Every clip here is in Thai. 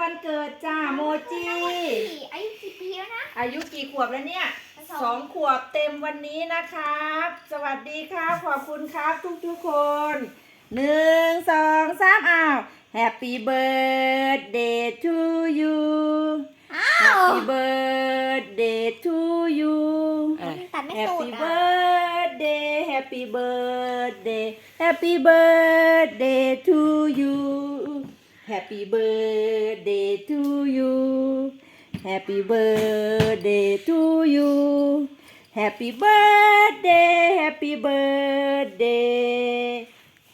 วันเกิดจ้าโมจิ อายุกี่ปีแล้วนะอายุกี่ขวบแล้วเนี่ยสองขวบเต็มวันนี้นะครับ สวัสดีครับ ขอบคุณครับทุกทุกๆคนหนึ่งสองสามอ้าว Happy birthday to you อ้าว Happy birthday to you ตัดไม่สุ Happy ดอะ birthday Happy birthday Happy birthday to you Happy birthday to you Happy birthday to you Happy birthday Happy birthday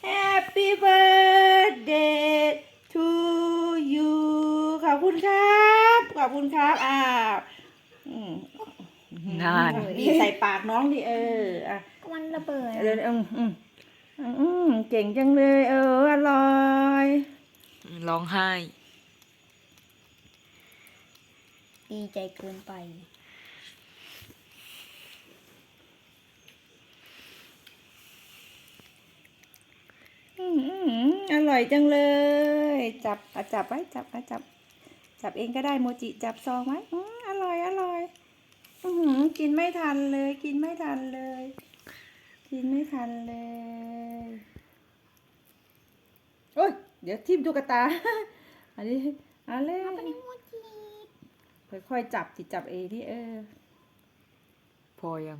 Happy birthday to you ขอบคุณครับ ขอบคุณครับอ้าวอืมนานดีใส่ปากน้องดิเอออะก็มันระเบิดเดินอืมอืมอืมเก่งจังเลย เอออร่อย ร้องไห้ ดีใจเกินไป อืมอืมอร่อยจังเลย จับอะจับไว้จับอะจับ จับเองก็ได้โมจิจับซองไว้อืมอร่อยอร่อยอือหือกินไม่ทันเลย กินไม่ทันเลย กินไม่ทันเลย ดี๋ยวทิ่มตุ๊กตา อันนี้เอะไรค่อยๆจับจิจับเองที่เออ พอยัง